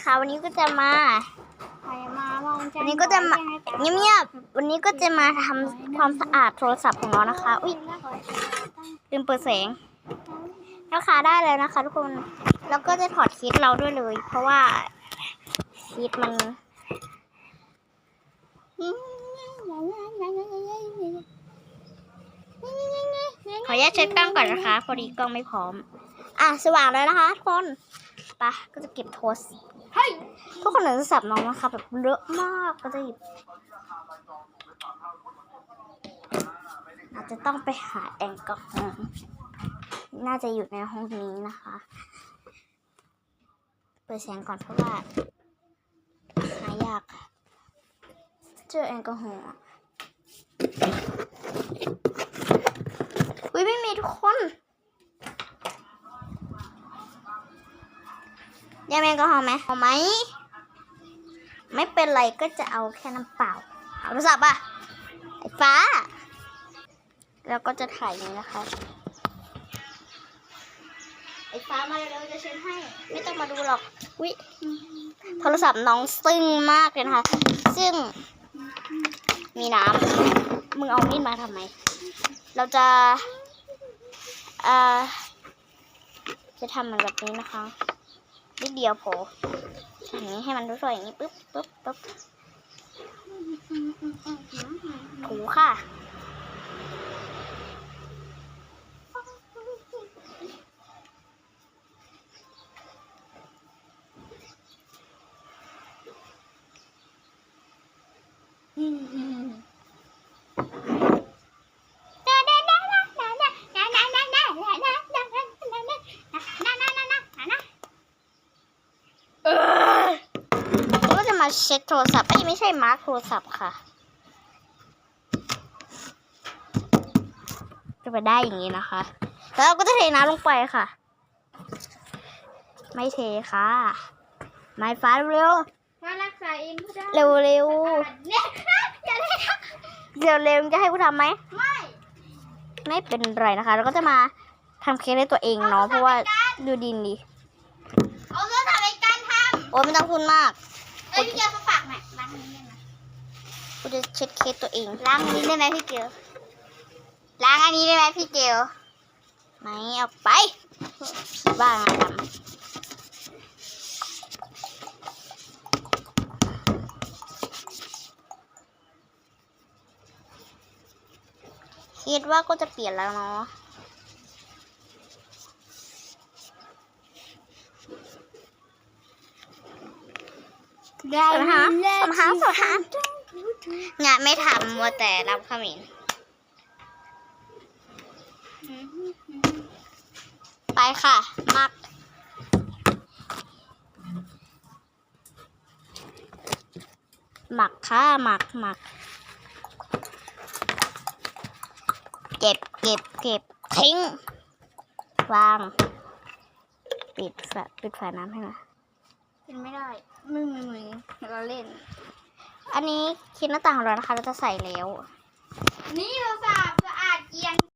นะคะวันนี้ก็จะมาใครมามองจัวันนี้ก็จะมาเงียบๆวันนี้ก็จะมาทำความสะอาดโทรศัพท์ของน้องนะคะ อุ้ยลืมเปิดแสงนะคะได้เลยนะคะ ทุกคนแล้วก็จะถอดคีดเราด้วยเลย เพราะว่าคีดมันขออนุญาตเช็ดกล้องก่อนนะคะ พอดีกล้องไม่พร้อม อะสว่างแล้วนะคะทุกคนไปะก็จะเก็บโทรศัพท์เฮ้ย ทุกคนเหนือโทรศัพท์น้องนะคะแบบเลอะมากก็จะหยิบอาจจะต้องไปหาแอลกอฮอล์น่าจะอยู่ในห้องนี้นะคะเปิดเสียงก่อนเพราะว่าหายาก เจอแอลกอฮอล์อุ้ยไม่มีทุกคน ยาแอลกอฮอลไหมเอาไหม ไม่เป็นไรก็จะเอาแค่น้ำเปล่า เอาโทรศัพท์อะไอ้ฟ้า แล้วก็จะถ่ายอย่างนี้นะคะ ไอ้ฟ้ามาเร็วๆจะเช็ดให้ ไม่ต้องมาดูหรอก วิโทรศัพท์น้องซึ่งมากเลยนะคะ ซึ่งมีน้ำ มึงเอามีดมาทำไม เราจะ เอ่อ จะทำเหมือนแบบนี้นะคะ นิดเดียวพออย่างนี้ให้มันรู้ๆอย่างนี้ปึ๊บปึ๊บปึ๊บถูค่ะก็จะมา เช็คโทรศัพท์เอ้ยไม่ใช่มาร์คโทรศัพท์ค่ะจะไปได้อย่างนี้นะคะ แล้วเราก็จะเทน้ำลงไปค่ะ ไม่เทค่ะ ไม้ฟ้าเร็วมารักษาเองก็ได้เร็วเร็วเนี่ยอย่าเลยนะเร็วเร็วจะให้กูทำไหมไม่ ไม่เป็นไรนะคะเราก็จะมาทำเค้กให้ตัวเองเนาะเพราะว่าดูดินดีเอาเรื่องทำในการทโอ้ยไม่ต้องพูดมากำ เอ้ยพี่เกียวมาฝากหน่อยล้างนี้ได้ไหมกูจะเช็ดเค้กตัวเอง ล้างอันนี้ได้ไหมพี่เกียวล้างอันนี้ได้ไหมพี่เกียวไม่เอาไปบ้างานทำคิดว่าก็จะเปลี่ยนแล้วเนาะ ได้สวัสดีค่ะสวัสดีค่ะสวัสดีค่ะงานไม่ทำมัวแต่รับขมิ้นไปค่ะ มัก หมักค่ะหมักหมัก เก็บเก็บเก็บทิ้ง วาง ปิดฝาปิดฝาน้ำให้หน่อย กินไม่ได้มึงมือมือเราเล่น อันนี้คิดหน้าต่างของเรานะคะ เราจะใส่แล้ว นี่เรา